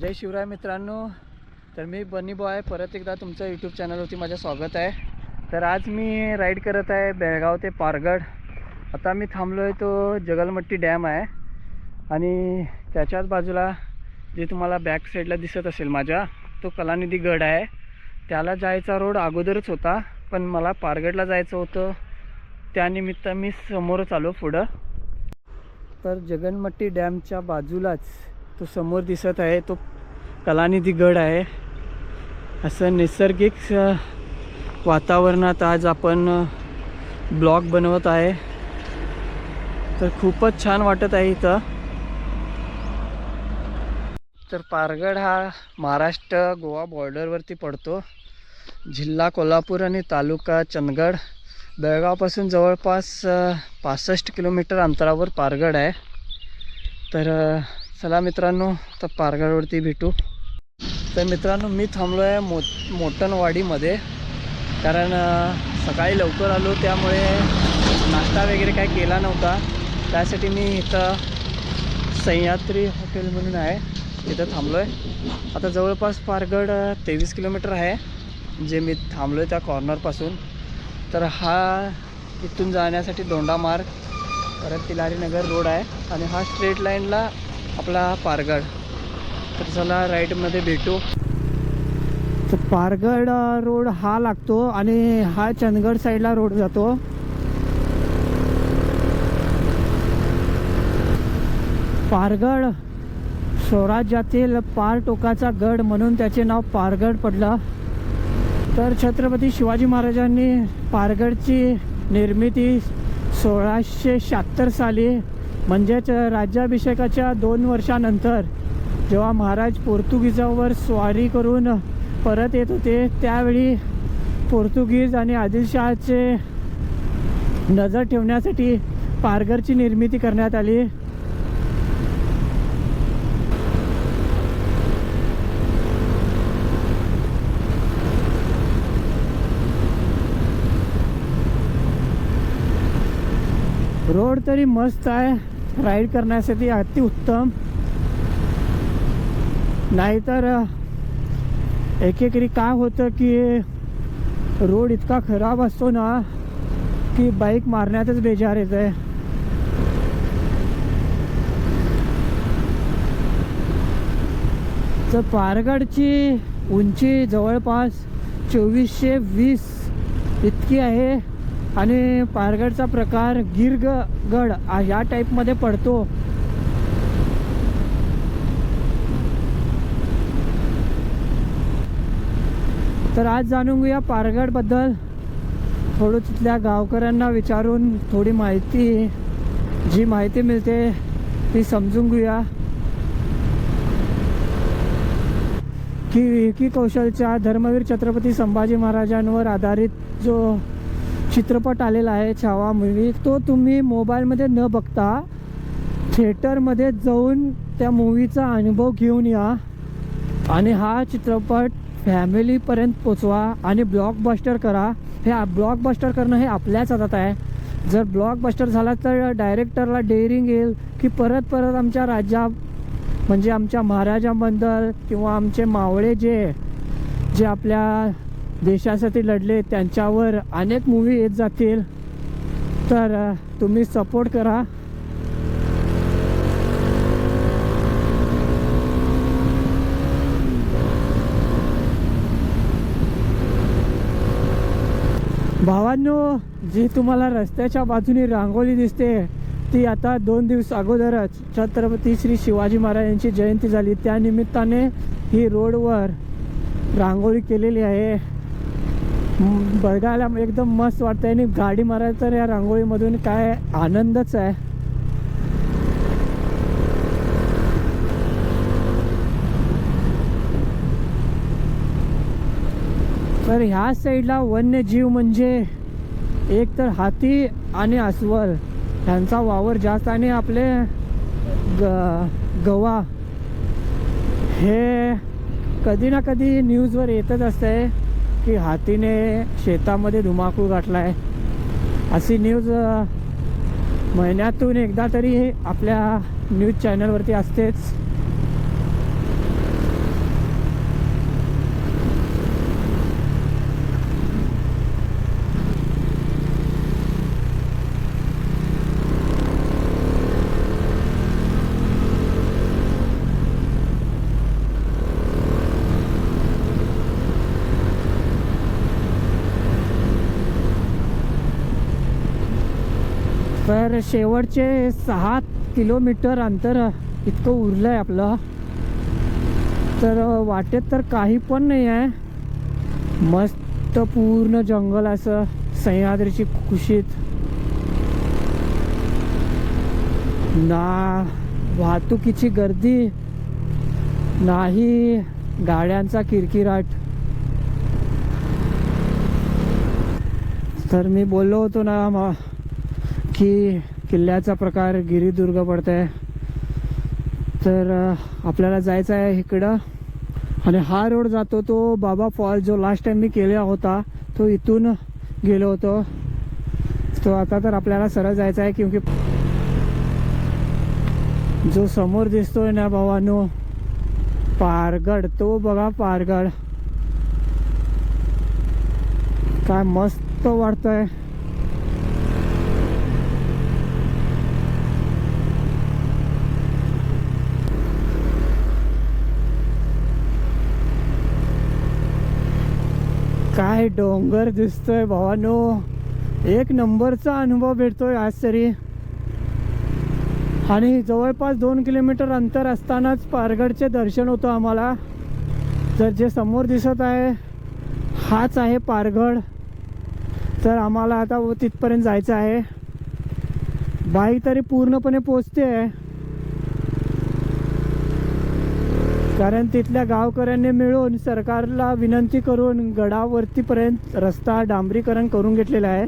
जय शिवराय मित्रांनो. तर मी बनी बॉय परत एकदा तुमचं यूट्यूब चॅनलवरती माझं स्वागत आहे. तर आज मी राईड करत आहे बेळगाव ते पारगड. आता मी थांबलो आहे तो जगलमट्टी डॅम आहे. आणि त्याच्याच बाजूला जे तुम्हाला बॅक साईडला दिसत असेल माझ्या तो कलानिधी गड आहे. त्याला जायचा रोड अगोदरच होता पण मला पारगडला जायचं होतं. त्यानिमित्त मी समोरच आलो पुढं. तर जगनमट्टी डॅमच्या बाजूलाच तो समोर दिसत आहे तो कलानिधी गड आहे. असं नैसर्गिक वातावरणात आज आपण ब्लॉग बनवत आहे. तर खूपच छान वाटत आहे इथं. तर पारगड हा महाराष्ट्र गोवा बॉर्डरवरती पडतो. जिल्हा कोल्हापूर आणि तालुका चंदगड बेळगावपासून जवळपास पासष्ट किलोमीटर अंतरावर पारगड आहे. तर चला मित्रांनो तर पारगडवरती भेटू. तर मित्रांनो मी थांबलो आहे मो मोटणवाडीमध्ये. कारण सकाळी लवकर आलो त्यामुळे नाश्ता वगैरे काय केला नव्हता. त्यासाठी मी इथं सह्याद्री हॉटेल म्हणून आहे तिथं थांबलो आहे आता जवळपास पारगड तेवीस किलोमीटर आहे जे मी थांबलो आहे त्या कॉर्नरपासून तर हा इथून जाण्यासाठी दोंडा मार्ग परत तिलारीनगर रोड आहे. आणि हा स्ट्रेट लाईनला आपला पारगड. तर चला राईटमध्ये भेटू. तर पारगड रोड हा लागतो आणि हा चंदगड साईडला रोड जातो. पारगड स्वराज्यातील पार टोकाचा गड म्हणून त्याचे नाव पारगड पडलं. तर छत्रपती शिवाजी महाराजांनी पारगडची निर्मिती सोळाशे शहात्तर साली म्हणजेच राज्याभिषेकाच्या दोन वर्षानंतर जेव्हा महाराज पोर्तुगीजावर स्वारी करून परत येत होते त्यावेळी पोर्तुगीज आणि आदिलशहाचे नजर ठेवण्यासाठी पारगरची निर्मिती करण्यात आली. रोड तरी मस्त आहे. राईड करण्यासाठी अतिउत्तम नाहीतर एकेकरी काय होतं की रोड इतका खराब असतो ना की बाईक मारण्यातच बेजार येत आहे तर पारगडची उंची जवळपास चोवीसशे वीस इतकी आहे. आणि पारगडचा प्रकार गिरग गड ह्या टाईपमध्ये पडतो. तर आज जाणून घेऊया पारगडबद्दल थोडं तिथल्या गावकऱ्यांना विचारून थोडी माहिती जी माहिती मिळते ती समजून घेऊया. की विकी कौशलच्या धर्मवीर छत्रपती संभाजी महाराजांवर आधारित जो चित्रपट आलेला आहे छावा मूवी तो तुम्ही मोबाईलमध्ये न बघता थिएटरमध्ये जाऊन त्या मूवीचा अनुभव घेऊन या. आणि हा चित्रपट फॅमिलीपर्यंत पोचवा आणि ब्लॉकबस्टर करा. हे ब्लॉकबस्टर करणं हे आपल्याच हातात आहे. जर ब्लॉकबस्टर झाला तर डायरेक्टरला डेअरिंग येईल की परत परत आमच्या राज्या म्हणजे आमच्या महाराजांबद्दल किंवा आमचे मावळे जे जे आपल्या देशासाठी लढले त्यांच्यावर अनेक मूवी येत जातील. तर तुम्ही सपोर्ट करा. भावांनो जी तुम्हाला रस्त्याच्या बाजूने रांगोळी दिसते ती आता दोन दिवस अगोदरच छत्रपती श्री शिवाजी महाराजांची जयंती झाली. त्यानिमित्ताने ही रोडवर रांगोळी केलेली आहे. बघायला एकदम मस्त वाटतं आणि गाडी मारायला तर या रांगोळीमधून काय आनंदच आहे. तर ह्या साईडला वन्यजीव म्हणजे एक तर हाती आणि अस्वल. ह्यांचा वावर जास्त आणि आपले ग गवा. हे कधी ना कधी न्यूजवर येतच असते की हातीने शेतामध्ये धुमाकूळ गाठला आहे अशी न्यूज महिन्यातून एकदा तरी आपल्या न्यूज चॅनलवरती असतेच. तर शेवटचे सहा किलोमीटर अंतर इतकं उरलं आहे आपलं. तर वाटेत तर काही पण नाही आहे. मस्त पूर्ण जंगल असं सह्याद्रीची खुशीत ना वाहतुकीची गर्दी. नाही गाड्यांचा किरकिराट. तर मी बोललो होतो ना म की किल्ल्याचा प्रकार गिरिदुर्ग पडत आहे तर आपल्याला जायचं आहे इकडं. आणि हा रोड जातो तो बाबा फॉल जो लास्ट टाइम मी केला होता तो इथून गेलो होतो. तो आता तर आपल्याला सरळ जायचं आहे क्योंकि जो समोर दिसतोय ना भावानो पारगड तो बघा पारगड. काय मस्त वाटतंय. काय डोंगर दिसतोय भावानो एक नंबरचा अनुभव भेटतोय आज तरी. आणि जवळपास दोन किलोमीटर अंतर असतानाच पारगडचे दर्शन होतं आम्हाला. तर जे समोर दिसत आहे हाच आहे पारगड. तर आम्हाला आता व तिथपर्यंत जायचं आहे. बाईक तरी पूर्णपणे पोचते आहे. कारण तिथल्या गावकऱ्यांनी मिळून सरकारला विनंती करून गडावरतीपर्यंत रस्ता डांबरीकरण करून घेतलेला आहे.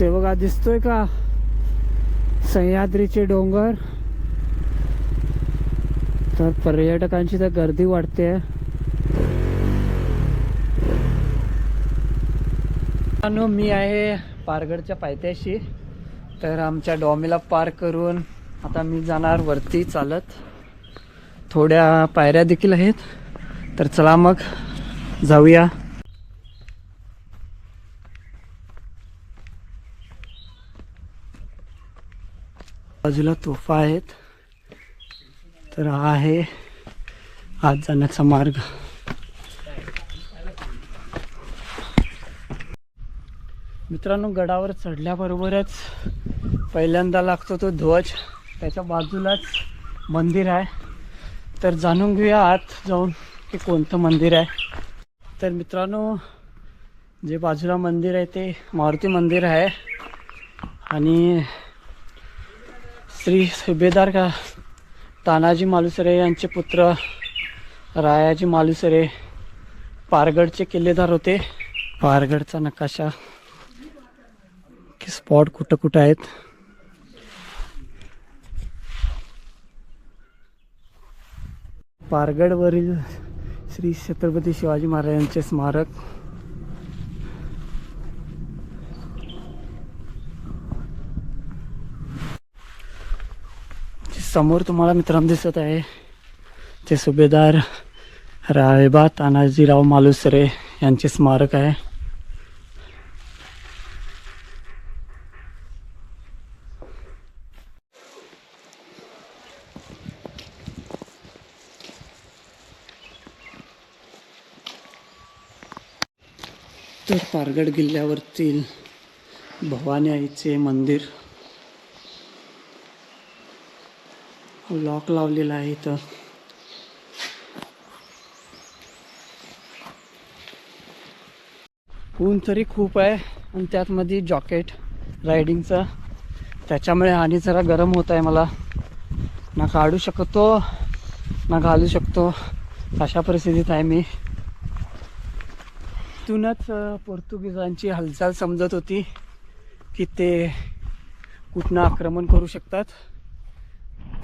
ते बघा दिसतोय का? सह्याद्रीचे डोंगर. तर पर्यटकांची तर गर्दी वाढते. मी आहे पारगडच्या पायथ्याशी. तर आमच्या डॉमीला पार करून आता मी जाणार वरती चालत. थोड्या पायऱ्या देखील आहेत. तर चला मग जाऊया. बाजूला तोफा आहेत. तर हा आहे आज जाण्याचा मार्ग. मित्रांनो गडावर चढल्याबरोबरच पहिल्यांदा लागतो तो ध्वज. त्याच्या बाजूलाच मंदिर आहे. तर जाणून घेऊया आत जाऊन की कोणतं मंदिर आहे. तर मित्रांनो जे बाजूला मंदिर आहे ते मारुती मंदिर आहे. आणि श्री सुभेदार का तानाजी मालुसरे यांचे पुत्र रायाजी मालुसरे पारगडचे किल्लेदार होते. पारगडचा नकाशा की स्पॉट कुठं कुठं आहेत? पारगडवरील श्री छत्रपती शिवाजी महाराजांचे स्मारक समोर तुम्हाला मित्रांनो दिसत आहे. ते सुभेदार रायबा तानाजीराव मालुसरे यांचे स्मारक आहे. तर पारगड किल्ल्यावरतील भवानी आईचे मंदिर लॉक लावलेला आहे इथं. ऊन तरी खूप आहे आणि त्यातमध्ये जॉकेट रायडिंगचं. त्याच्यामुळे आणि जरा गरम होत आहे मला. ना काढू शकतो ना घालू शकतो. अशा परिस्थितीत आहे मी. तिथूनच पोर्तुगीजांची हालचाल समजत होती की ते कुठनं आक्रमण करू शकतात.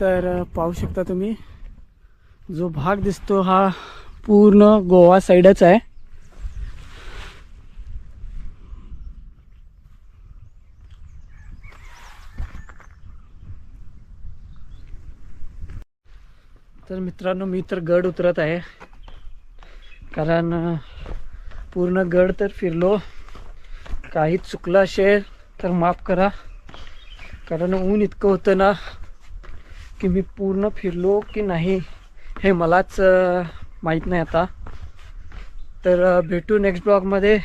तर पाहू शकता तुम्ही जो भाग दिसतो हा पूर्ण गोवा साईडच आहे. तर मित्रांनो मी तर गड उतरत आहे. कारण पूर्ण गड तर फिरलो. काही चुकलं असेल तर माफ करा. कारण ऊन इतकं होतं ना की मी पूर्ण फिरलो की नाही हे मलाच माहीत नाही आता. तर भेटू नेक्स्ट ब्लॉगमध्ये